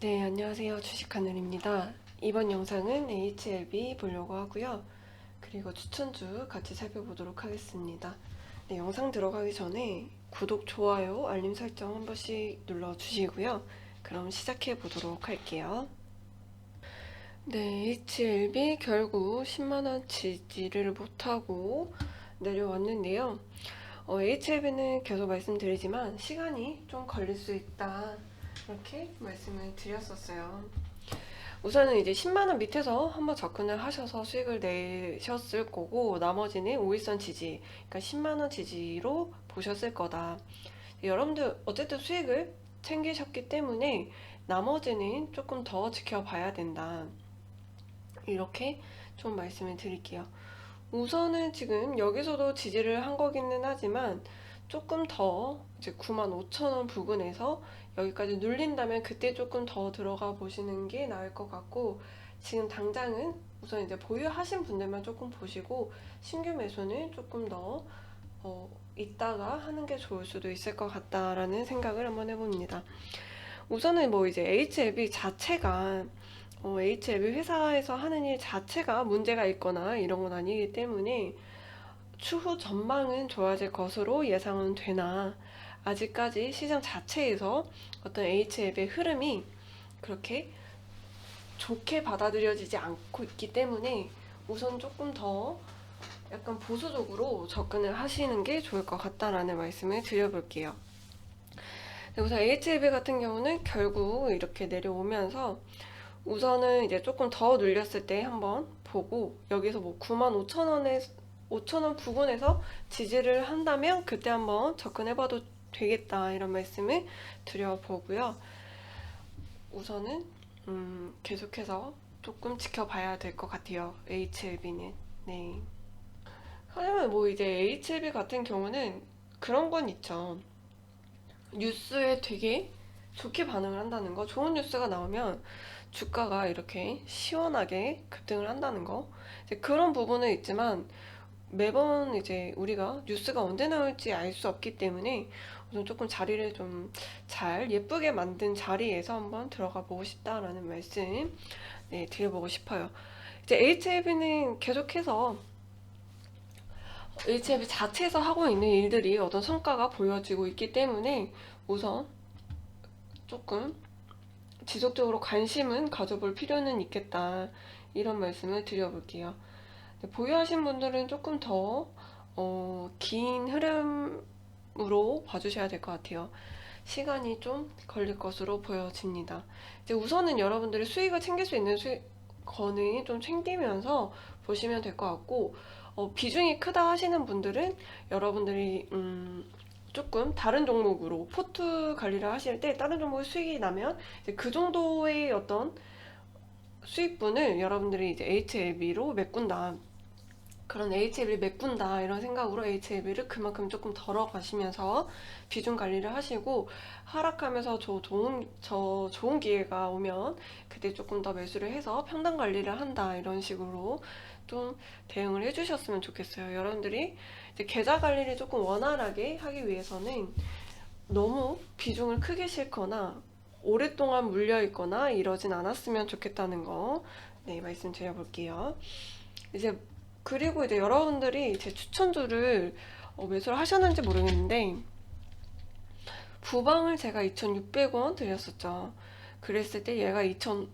네, 안녕하세요. 주식하늘입니다. 이번 영상은 HLB 보려고 하고요. 그리고 추천주 같이 살펴보도록 하겠습니다. 네, 영상 들어가기 전에 구독, 좋아요, 알림 설정 한 번씩 눌러주시고요. 그럼 시작해 보도록 할게요. 네, HLB 결국 10만원 지지를 못하고 내려왔는데요. 어, HLB는 계속 말씀드리지만 시간이 좀 걸릴 수 있다. 이렇게 말씀을 드렸었어요. 우선은 이제 10만 원 밑에서 한번 접근을 하셔서 수익을 내셨을 거고, 나머지는 5일선 지지, 그러니까 10만 원 지지로 보셨을 거다. 여러분들 어쨌든 수익을 챙기셨기 때문에 나머지는 조금 더 지켜봐야 된다. 이렇게 좀 말씀을 드릴게요. 우선은 지금 여기서도 지지를 한 거기는 하지만 조금 더 이제 95,000원 부근에서 여기까지 눌린다면 그때 조금 더 들어가 보시는 게 나을 것 같고 지금 당장은 우선 이제 보유하신 분들만 조금 보시고 신규 매수는 조금 더 어, 이따가 하는 게 좋을 수도 있을 것 같다라는 생각을 한번 해봅니다. 우선은 뭐 이제 HLB 자체가 어, HLB 회사에서 하는 일 자체가 문제가 있거나 이런 건 아니기 때문에 추후 전망은 좋아질 것으로 예상은 되나 아직까지 시장 자체에서 어떤 HL의 흐름이 그렇게 좋게 받아들여지지 않고 있기 때문에 우선 조금 더 약간 보수적으로 접근을 하시는 게 좋을 것 같다라는 말씀을 드려볼게요. 네, 우선 HLB 같은 경우는 결국 이렇게 내려오면서 우선은 이제 조금 더 눌렸을 때 한번 보고 여기서 뭐 95,000원에 5,000원 부근에서 지지를 한다면 그때 한번 접근해봐도 되겠다 이런 말씀을 드려보고요. 우선은 음, 계속해서 조금 지켜봐야 될 것 같아요. HLB는 네. 하지만 뭐 이제 HLB 같은 경우는 그런 건 있죠. 뉴스에 되게 좋게 반응을 한다는 거, 좋은 뉴스가 나오면 주가가 이렇게 시원하게 급등을 한다는 거, 그런 부분은 있지만 매번 이제 우리가 뉴스가 언제 나올지 알 수 없기 때문에 우선 조금 자리를 좀 잘 예쁘게 만든 자리에서 한번 들어가 보고 싶다라는 말씀 네, 드려보고 싶어요. 이제 HLB는 계속해서 HLB 자체에서 하고 있는 일들이 어떤 성과가 보여지고 있기 때문에 우선 조금 지속적으로 관심은 가져볼 필요는 있겠다 이런 말씀을 드려볼게요. 네, 보유하신 분들은 조금 더, 어, 긴 흐름으로 봐주셔야 될 것 같아요. 시간이 좀 걸릴 것으로 보여집니다. 이제 우선은 여러분들이 수익을 챙길 수 있는 수익, 거는 좀 챙기면서 보시면 될 것 같고, 어, 비중이 크다 하시는 분들은 여러분들이, 음, 조금 다른 종목으로 포트 관리를 하실 때 다른 종목의 수익이 나면 그 정도의 어떤 수익분을 여러분들이 이제 HLB로 메꾼 다. 그런 HLB를 메꾼다 이런 생각으로 HLB를 그만큼 조금 덜어가시면서 비중 관리를 하시고 하락하면서 저 좋은 저 좋은 기회가 오면 그때 조금 더 매수를 해서 평단 관리를 한다 이런 식으로 좀 대응을 해주셨으면 좋겠어요. 여러분들이 이제 계좌 관리를 조금 원활하게 하기 위해서는 너무 비중을 크게 싣거나 오랫동안 물려 있거나 이러진 않았으면 좋겠다는 거 네, 말씀드려 볼게요. 이제 그리고 이제 여러분들이 제 추천주를 어, 매수를 하셨는지 모르겠는데 부방을 제가 2,600원 드렸었죠. 그랬을 때 얘가 2,000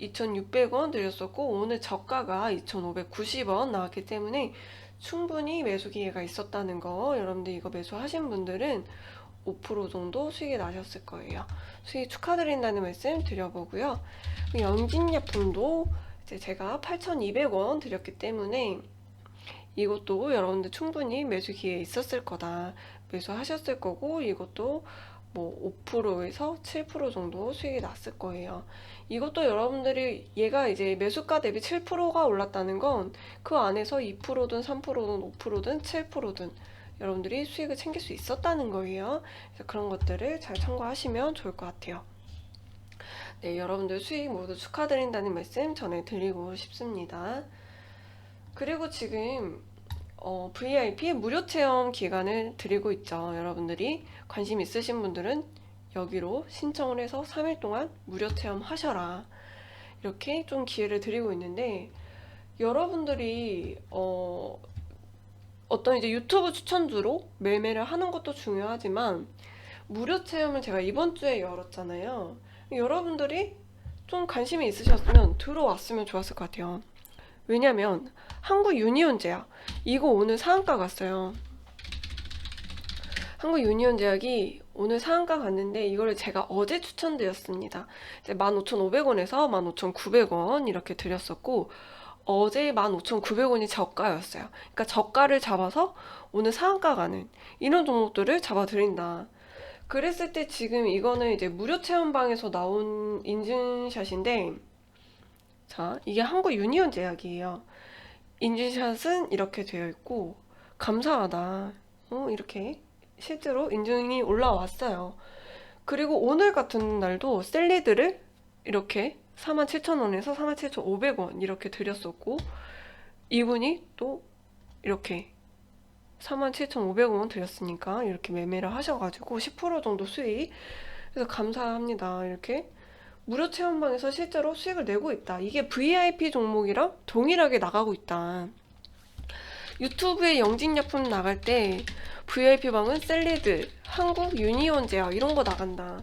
2,600원 드렸었고 오늘 저가가 2,590원 나왔기 때문에 충분히 매수 기회가 있었다는 거 여러분들 이거 매수하신 분들은 5% 정도 수익이 나셨을 거예요. 수익 축하드린다는 말씀 드려보고요. 연진약품도 이제 제가 8,200원 드렸기 때문에 이것도 여러분들 충분히 매수 기회 있었을 거다. 매수하셨을 거고 이것도 뭐 5%에서 7% 정도 수익이 났을 거예요. 이것도 여러분들이 얘가 이제 매수가 대비 7%가 올랐다는 건 그 안에서 2%든 3%든 5%든 7%든 여러분들이 수익을 챙길 수 있었다는 거예요. 그래서 그런 것들을 잘 참고하시면 좋을 것 같아요. 네, 여러분들 수익 모두 축하드린다는 말씀 전해드리고 싶습니다. 그리고 지금 어, VIP 무료 체험 기간을 드리고 있죠. 여러분들이 관심 있으신 분들은 여기로 신청을 해서 3일 동안 무료 체험 하셔라. 이렇게 좀 기회를 드리고 있는데 여러분들이 어, 어떤 이제 유튜브 추천주로 매매를 하는 것도 중요하지만 무료 체험을 제가 이번 주에 열었잖아요. 여러분들이 좀 관심이 있으셨으면 들어왔으면 좋았을 것 같아요. 왜냐면 한국 유니온 제약 이거 오늘 상한가 갔어요. 한국 유니온 제약이 오늘 상한가 갔는데 이거를 제가 어제 추천드렸습니다. 이제 15,500원에서 15,900원 이렇게 드렸었고 어제 15,900원이 저가였어요. 그러니까 저가를 잡아서 오늘 상한가 가는 이런 종목들을 잡아 드린다. 그랬을 때 지금 이거는 이제 무료 체험방에서 나온 인증샷인데 자, 이게 한국 유니온 제약이에요. 인증샷은 이렇게 되어 있고 감사하다. 어, 이렇게 실제로 인증이 올라왔어요. 그리고 오늘 같은 날도 셀리드를 이렇게 47,000원에서 47,500원 이렇게 드렸었고 이분이 또 이렇게 47,500원 드렸으니까 이렇게 매매를 하셔가지고 10% 정도 수익 그래서 감사합니다 이렇게 무료 체험방에서 실제로 수익을 내고 있다 이게 VIP 종목이랑 동일하게 나가고 있다 유튜브에 영진약품 나갈 때 VIP 방은 셀리드, 한국 유니온 제약 이런 거 나간다.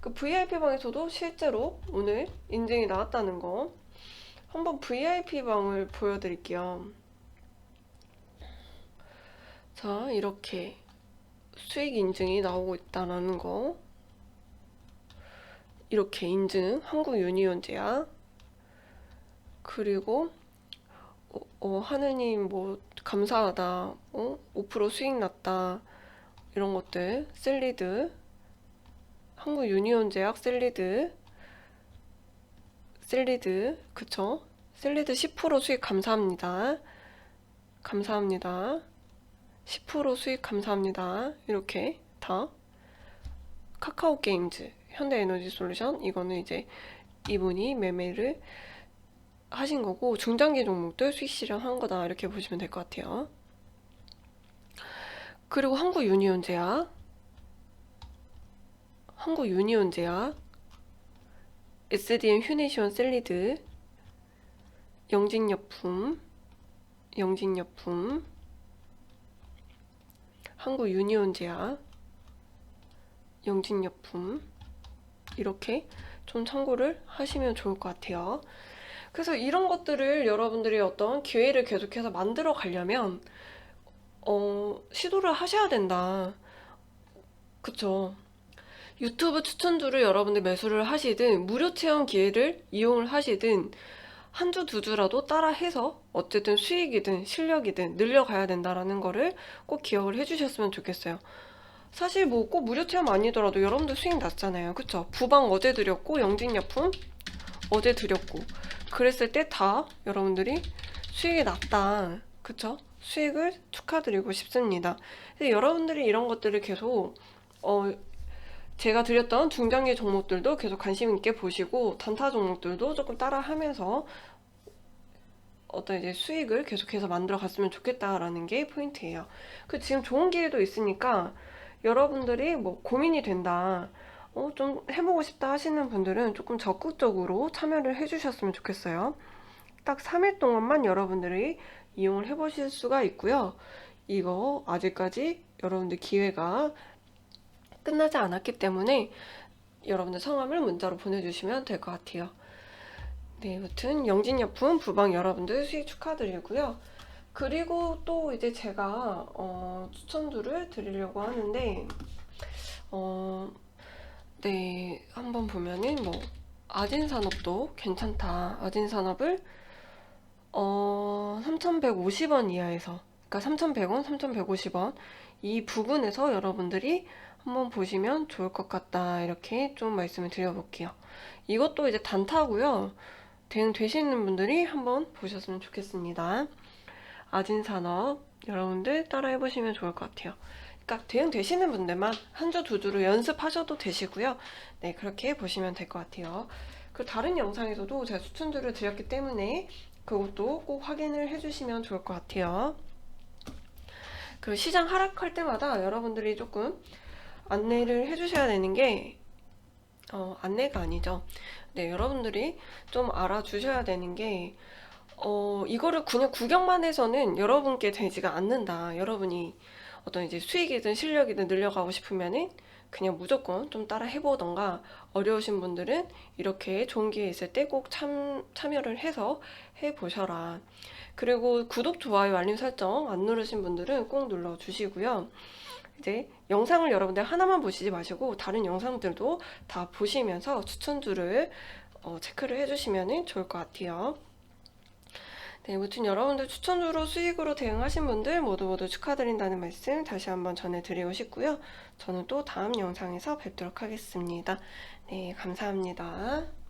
그 VIP 방에서도 실제로 오늘 인증이 나왔다는 거. 한번 VIP 방을 보여드릴게요. 자, 이렇게 수익 인증이 나오고 있다라는 거. 이렇게 인증, 한국 유니온 제약. 그리고 어, 어, 하느님 뭐 감사하다, 어? 5% 수익 났다, 이런 것들, 셀리드, 한국 유니온 제약 셀리드, 셀리드, 그쵸? 셀리드 10% 수익 감사합니다. 감사합니다. 10% 수익 감사합니다. 이렇게 다. 카카오 게임즈, 현대에너지 솔루션, 이거는 이제 이분이 매매를 하신 거고 중장기 종목들 수익 실현한 거다 이렇게 보시면 될 것 같아요. 그리고 한국 유니온 제약, 한국 유니온 제약, SDM 휴네시온 셀리드, 영진药품, 영진药품, 한국 유니온 제약, 영진药품 이렇게 좀 참고를 하시면 좋을 것 같아요. 그래서 이런 것들을 여러분들이 어떤 기회를 계속해서 만들어 가려면 어, 시도를 하셔야 된다. 그쵸? 유튜브 추천주를 여러분들 매수를 하시든 무료 체험 기회를 이용을 하시든 한 주, 두 주라도 따라 해서 어쨌든 수익이든 실력이든 늘려가야 된다라는 거를 꼭 기억을 해주셨으면 좋겠어요. 사실 뭐 꼭 무료 체험 아니더라도 여러분들 수익 났잖아요. 그쵸? 부방 어제 드렸고 영진약품 어제 드렸고 그랬을 때 다 여러분들이 수익이 났다. 그쵸? 수익을 축하드리고 싶습니다. 근데 여러분들이 이런 것들을 계속 어 제가 드렸던 중장기 종목들도 계속 관심 있게 보시고 단타 종목들도 조금 따라 하면서 어떤 이제 수익을 계속해서 만들어 갔으면 좋겠다라는 게 포인트예요. 그 지금 좋은 기회도 있으니까 여러분들이 뭐 고민이 된다. 어, 좀 해보고 싶다 하시는 분들은 조금 적극적으로 참여를 해주셨으면 좋겠어요. 딱 3일 동안만 여러분들이 이용을 해보실 수가 있고요. 이거 아직까지 여러분들 기회가 끝나지 않았기 때문에 여러분들 성함을 문자로 보내주시면 될 것 같아요. 네, 아무튼 영진약품 부방 여러분들 수익 축하드리고요. 그리고 또 이제 제가 어, 추천주를 드리려고 하는데 어, 네, 한번 보면은 뭐 아진산업도 괜찮다. 아진산업을 어, 3,150원 이하에서 그러니까 3,100원, 3,150원 이 부분에서 여러분들이 한번 보시면 좋을 것 같다. 이렇게 좀 말씀을 드려볼게요. 이것도 이제 단타고요. 대응 되시는 분들이 한번 보셨으면 좋겠습니다. 아진산업 여러분들 따라 해 보시면 좋을 것 같아요. 그러니까 대응 되시는 분들만 한 주, 두 주로 연습하셔도 되시고요. 네, 그렇게 보시면 될 것 같아요. 그 다른 영상에서도 제가 추천주를 드렸기 때문에 그것도 꼭 확인을 해주시면 좋을 것 같아요. 그 시장 하락할 때마다 여러분들이 조금 안내를 해주셔야 되는 게 어, 안내가 아니죠. 네, 여러분들이 좀 알아주셔야 되는 게, 어, 이거를 그냥 구경만 해서는 여러분께 되지가 않는다. 여러분이 어떤 이제 수익이든 실력이든 늘려가고 싶으면은 그냥 무조건 좀 따라 해보던가 어려우신 분들은 이렇게 기회 있을 때 꼭 참, 참여를 해서 해보셔라. 그리고 구독, 좋아요, 알림 설정 안 누르신 분들은 꼭 눌러주시고요. 이제 영상을 여러분들 하나만 보시지 마시고 다른 영상들도 다 보시면서 추천주를 어, 체크를 해주시면 좋을 것 같아요. 네, 무튼 여러분들 추천주로 수익으로 대응하신 분들 모두 모두 축하드린다는 말씀 다시 한번 전해드리고 싶고요. 저는 또 다음 영상에서 뵙도록 하겠습니다. 네, 감사합니다.